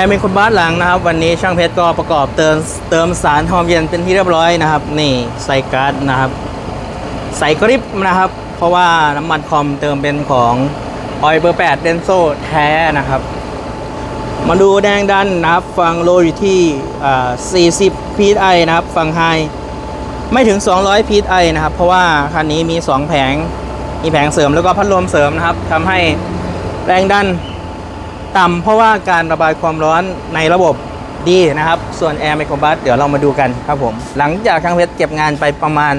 ร์เมนคอมบาสหลังนะครับ วันนี้ช่างเพชรก็ประกอบเติมเติมสารความเย็นเป็นที่เรียบร้อยนะครับ นี่ใส่การ์ดนะครับ ใส่กริปนะครับ เพราะว่าน้ำมันคอมเติมเป็นของออยเบอร์8เดนโซแท้นะครับ มาดูแรงดันนะครับ ฟังโลอยู่ที่ 40 psi นะครับ ฟังไฮไม่ถึง 200 psi นะครับ เพราะว่าคันนี้มี 2 แผง มีแผงเสริมแล้วก็พัดลมเสริมนะครับทำให้แรงดัน ต่ำเพราะว่าการระบายความร้อนในระบบดีนะครับ ส่วนแอร์ไมโครบัสเดี๋ยวเรามาดูกันครับผม หลังจากช่างเพชรเก็บงานไปประมาณ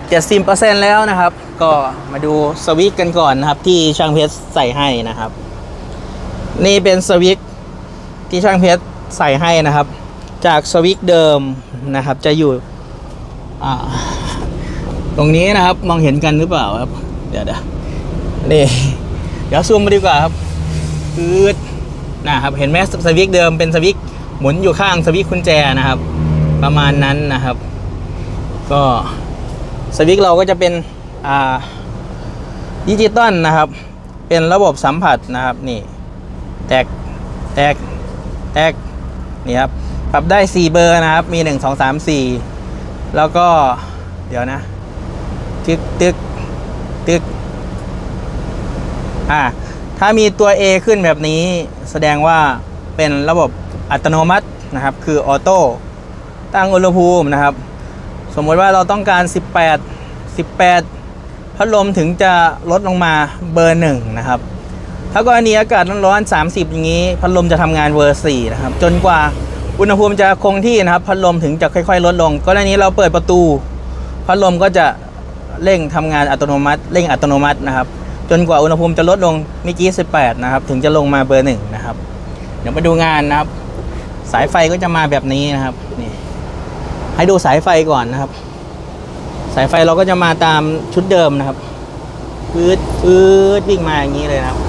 70%แล้วนะครับ ก็มาดูสวิตช์กันก่อนนะครับ ที่ช่างเพชรใส่ให้นะครับ นี่เป็นสวิตช์ที่ช่างเพชรใส่ให้นะครับ จากสวิตช์เดิมนะครับ จะอยู่ตรงนี้นะครับมองเห็นกันหรือเปล่าครับ เดี๋ยวเดี๋ยวนี่เดี๋ยวซูมมาดีกว่าครับ คืดนะครับเห็นไหมสวิตเดิมเป็นสวิตหมุนอยู่ข้างสวิตช์กุญแจนะครับ ประมาณนั้นนะครับ ก็สวิตเราก็จะเป็นอ่าดิจิตอลนะครับ เป็นระบบสัมผัสนะครับนี่แตกแตกแตกนี่ครับปรับได้ 4 เบอร์นะครับ มี 1 2 3 4 แล้วก็เดี๋ยวนะ ตึกตึกตึกอ่า ถ้ามีตัว A ขึ้นแบบนี้แสดงว่าเป็นระบบอัตโนมัตินะครับ คือออโต้ตั้งอุณหภูมินะครับ สมมติว่าเราต้องการ 18 18 พัดลมถึงจะลดลงมาเบอร์หนึ่งนะครับ ถ้ากรณีอากาศร้อนๆ30 อย่างนี้ พัดลมจะทำงานเวอร์4นะครับ จนกว่าอุณหภูมิจะคงที่นะครับ พัดลมถึงจะค่อย ๆ ลดลง กรณีเราเปิดประตู พัดลมก็จะเร่งทำงานอัตโนมัติ เร่งอัตโนมัตินะครับ จนกว่าอุณหภูมิจะลดลงเมื่อกี้ 18 นะครับ ถึงจะลงมาเบอร์หนึ่งนะครับ เดี๋ยวมาดูงานนะครับ สายไฟก็จะมาแบบนี้นะครับนี่ให้ดูสายไฟก่อนนะครับ สายไฟเราก็จะมาตามชุดเดิมนะครับปืดปืดวิ่งมาอย่างนี้เลยนะครับ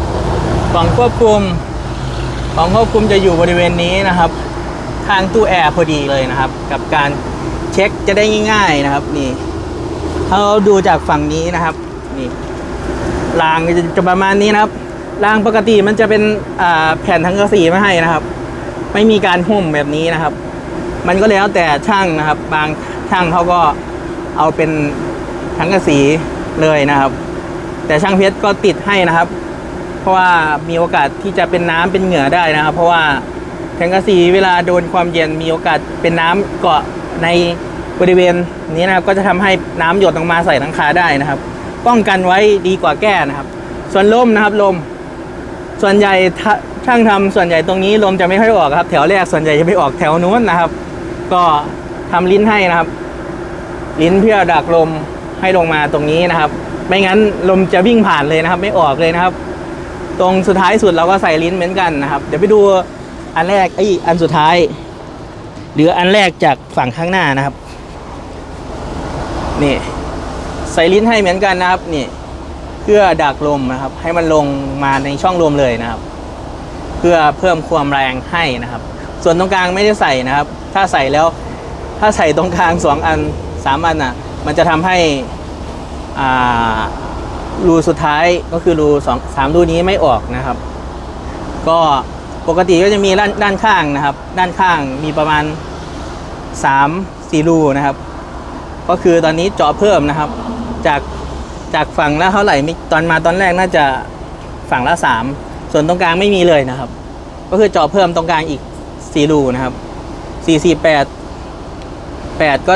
กล่องควบคุมกล่องควบคุมจะอยู่บริเวณนี้นะครับ ทางตู้แอร์พอดีเลยนะครับ กับการเช็คจะได้ง่าย ๆนะครับ นี่ถ้าเราดูจากฝั่งนี้นะครับนี่ รางจะจะประมาณนี้นะครับรางปกติมันจะเป็นแผ่นทั้งกระสีมาให้นะครับ ไม่มีการหุ้มแบบนี้นะครับ มันก็แล้วแต่ช่างนะครับ บางช่างเขาก็เอาเป็นทั้งกระสีเลยนะครับ แต่ช่างเพชรก็ติดให้นะครับ เพราะว่ามีโอกาสที่จะเป็นน้ำเป็นเหงื่อได้นะครับ เพราะว่าแทงกระสีเวลาโดนความเย็นมีโอกาสเป็นน้ำเกาะในบริเวณนี้นะครับ ก็จะทำให้น้ำหยดลงมาใส่หลังคาได้นะครับ ป้องกันไว้ดีกว่าแก้นะครับ ส่วนลมนะครับลม ส่วนใหญ่ช่างทำส่วนใหญ่ตรงนี้ลมจะไม่ค่อยออกครับ แถวแรกส่วนใหญ่จะไปออกแถวนู้นนะครับ ก็ทำลิ้นให้นะครับ ลิ้นเพื่อดักลมให้ลงมาตรงนี้นะครับ ไม่งั้นลมจะวิ่งผ่านเลยนะครับ ไม่ออกเลยนะครับ ตรงสุดท้ายสุดเราก็ใส่ลิ้นเหมือนกันนะครับ เดี๋ยวไปดูอันแรกไอ้อันสุดท้ายหรืออันแรกจากฝั่งข้างหน้านะครับ นี่ ใส่ลิ้นให้เหมือนกันนะครับนี่เพื่อดักลมนะครับ ให้มันลงมาในช่องลมเลยนะครับ เพื่อเพิ่มความแรงให้นะครับ ส่วนตรงกลางไม่ได้ใส่นะครับ ถ้าใส่แล้วถ้าใส่ตรงกลางสองอันสามอันอะ มันจะทำให้อ่ารูสุดท้ายก็คือรูสองสามรูนี้ไม่ออกนะครับ ก็ปกติก็จะมีด้านด้านข้างนะครับ ด้านข้างมีประมาณสามสี่รูนะครับ ก็คือตอนนี้เจาะเพิ่มนะครับ จากจากฝั่งละเท่าไหร่มิตอนมาตอนแรกน่าจะฝั่งละสามส่วนตรงกลางไม่มีเลยนะครับ ก็คือเจาะเพิ่มตรงกลางอีกสี่รูนะครับสี่สี่แปดแปดก็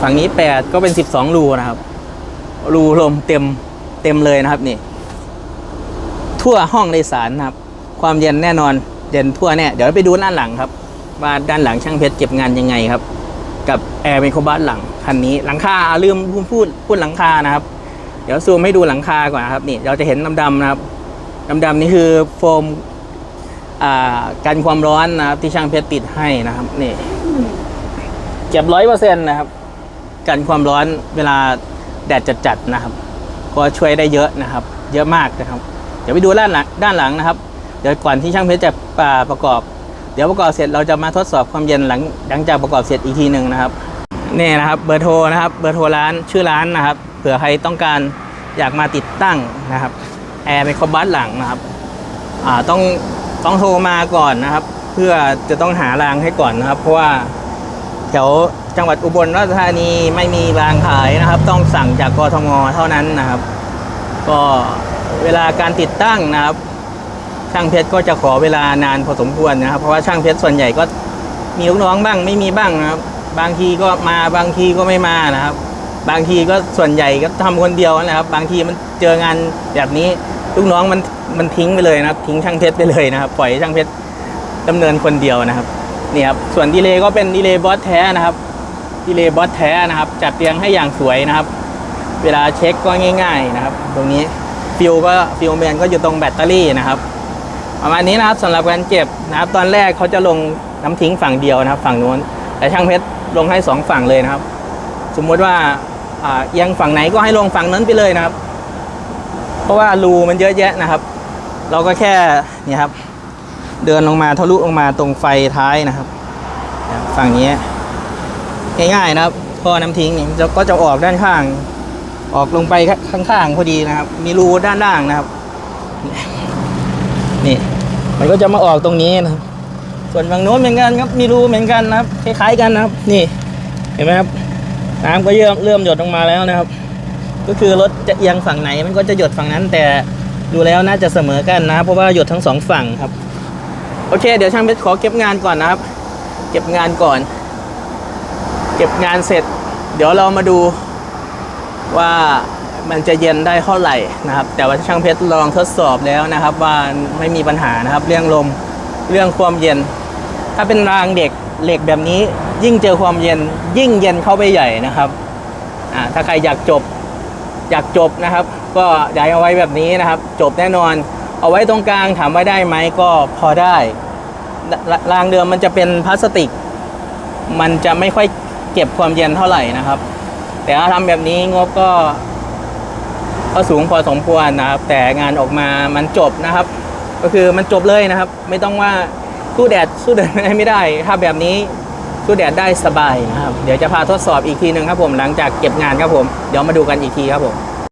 ฝั่งนี้แปดก็เป็นสิบสองรูนะครับ รูลมเต็มเต็มเลยนะครับนี่ ทั่วห้องโดยสารนะครับ ความเย็นแน่นอนเย็นทั่วแน่เดี๋ยวไปดูด้านหลังครับ ว่าด้านหลังช่างเพชรเก็บงานยังไงครับ กับแอร์เมโครบัสหลัง คันนี้หลังคาอะลืมพูดพูดพูดหลังคานะครับ เดี๋ยวซูมให้ดูหลังคาก่อนนะครับนี่เราจะเห็นดำๆนะครับดำๆนี่คือโฟมอ่ากันความร้อนนะครับ ที่ช่างเพชรติดให้นะครับนี่เก็บร้อยเปอร์เซ็นต์นะครับ กันความร้อนเวลาแดดจัดๆนะครับ ก็ช่วยได้เยอะนะครับ เยอะมากนะครับ เดี๋ยวไปดูด้านหลังด้านหลังนะครับ เดี๋ยวก่อนที่ช่างเพชรจะประกอบ เดี๋ยวประกอบเสร็จเราจะมาทดสอบความเย็นหลังหลังจากประกอบเสร็จอีกทีหนึ่งนะครับ นี่นะครับเบอร์โทรนะครับเบอร์โทรร้านชื่อร้านนะครับเผื่อใครต้องการอยากมาติดตั้งนะครับแอร์ไมโครบัสหลังนะครับอ่าต้องต้องโทรมาก่อนนะครับ เพื่อจะต้องหารางให้ก่อนนะครับ เพราะว่าแถวจังหวัดอุบลราชธานีไม่มีรางขายนะครับ ต้องสั่งจากกทมเท่านั้นนะครับ ก็เวลาการติดตั้งนะครับ ช่างเพชรก็จะขอเวลานานพอสมควรนะครับ เพราะว่าช่างเพชรส่วนใหญ่ก็มีลูกน้องบ้างไม่มีบ้างนะครับ บางทีก็มาบางทีก็ไม่มานะครับ บางทีก็ส่วนใหญ่ก็ทำคนเดียวนะครับ บางทีมันเจองานแบบนี้ลูกน้องมันมันทิ้งไปเลยนะครับ ทิ้งช่างเพชรไปเลยนะครับ ปล่อยช่างเพชรดำเนินคนเดียวนะครับนี่ครับส่วนดีเลย์ก็เป็นดีเลย์บอสแท้นะครับดีเลย์บอสแท้นะครับ จัดเรียงให้อย่างสวยนะครับ เวลาเช็คก็ง่าย ๆนะครับ ตรงนี้ฟิลก็ฟิลแมนก็อยู่ตรงแบตเตอรี่นะครับประมาณนี้นะครับสำหรับการเก็บนะครับ ตอนแรกเขาจะลงน้ำทิ้งฝั่งเดียวนะครับ ฝั่งนู้นแต่ช่างเพชร ลงให้สองฝั่งเลยนะครับ สมมติว่าเอียงฝั่งไหนก็ให้ลงฝั่งนั้นไปเลยนะครับ เพราะว่ารูมันเยอะแยะนะครับ เราก็แค่นี่ครับ เดินลงมาทะลุลงมาตรงไฟท้ายนะครับ ฝั่งนี้ง่ายๆนะครับท่อน้ำทิ้งนี่มันจะก็จะออกด้านข้าง ออกลงไปข้างๆพอดีนะครับ มีรูด้านล่างนะครับ นี่ มันก็จะมาออกตรงนี้นะครับ ส่วนฝั่งโน้นเหมือนกันครับมีรูเหมือนกันนะครับคล้ายๆกันนะครับ นี่เห็นไหมครับน้ำก็เริ่มเริ่มหยดลงมาแล้วนะครับ ก็คือรถจะเอียงฝั่งไหนมันก็จะหยดฝั่งนั้น แต่ดูแล้วน่าจะเสมอกันนะ เพราะว่าหยดทั้งสองฝั่งครับ โอเค เดี๋ยวช่างเพชรขอเก็บงานก่อนนะครับ เก็บงานก่อน เก็บงานเสร็จ เดี๋ยวเรามาดูว่ามันจะเย็นได้เท่าไหร่นะครับ แต่ว่าช่างเพชรลองทดสอบแล้วนะครับ ว่าไม่มีปัญหานะครับ เรื่องลมเรื่องความเย็น ถ้าเป็นรางเด็กเหล็กแบบนี้ ยิ่งเจอความเย็นยิ่งเย็นเข้าไปใหญ่นะครับอ่าถ้าใครอยากจบอยากจบนะครับ ก็อยากเอาไว้แบบนี้นะครับ จบแน่นอน เอาไว้ตรงกลางถามว่าได้ไหมก็พอได้รรางเดิมมันจะเป็นพลาสติก มันจะไม่ค่อยเก็บความเย็นเท่าไหร่นะครับ แต่ถ้าทำแบบนี้งบก็ก็สูงพอสมควรนะครับ แต่งานออกมามันจบนะครับ ก็คือมันจบเลยนะครับ ไม่ต้องว่า สู้แดดสู้แดดไม่ได้ถ้าแบบนี้สู้แดดได้สบายนะครับ เดี๋ยวจะพาทดสอบอีกทีหนึ่งครับผมหลังจากเก็บงานครับผม เดี๋ยวมาดูกันอีกทีครับผม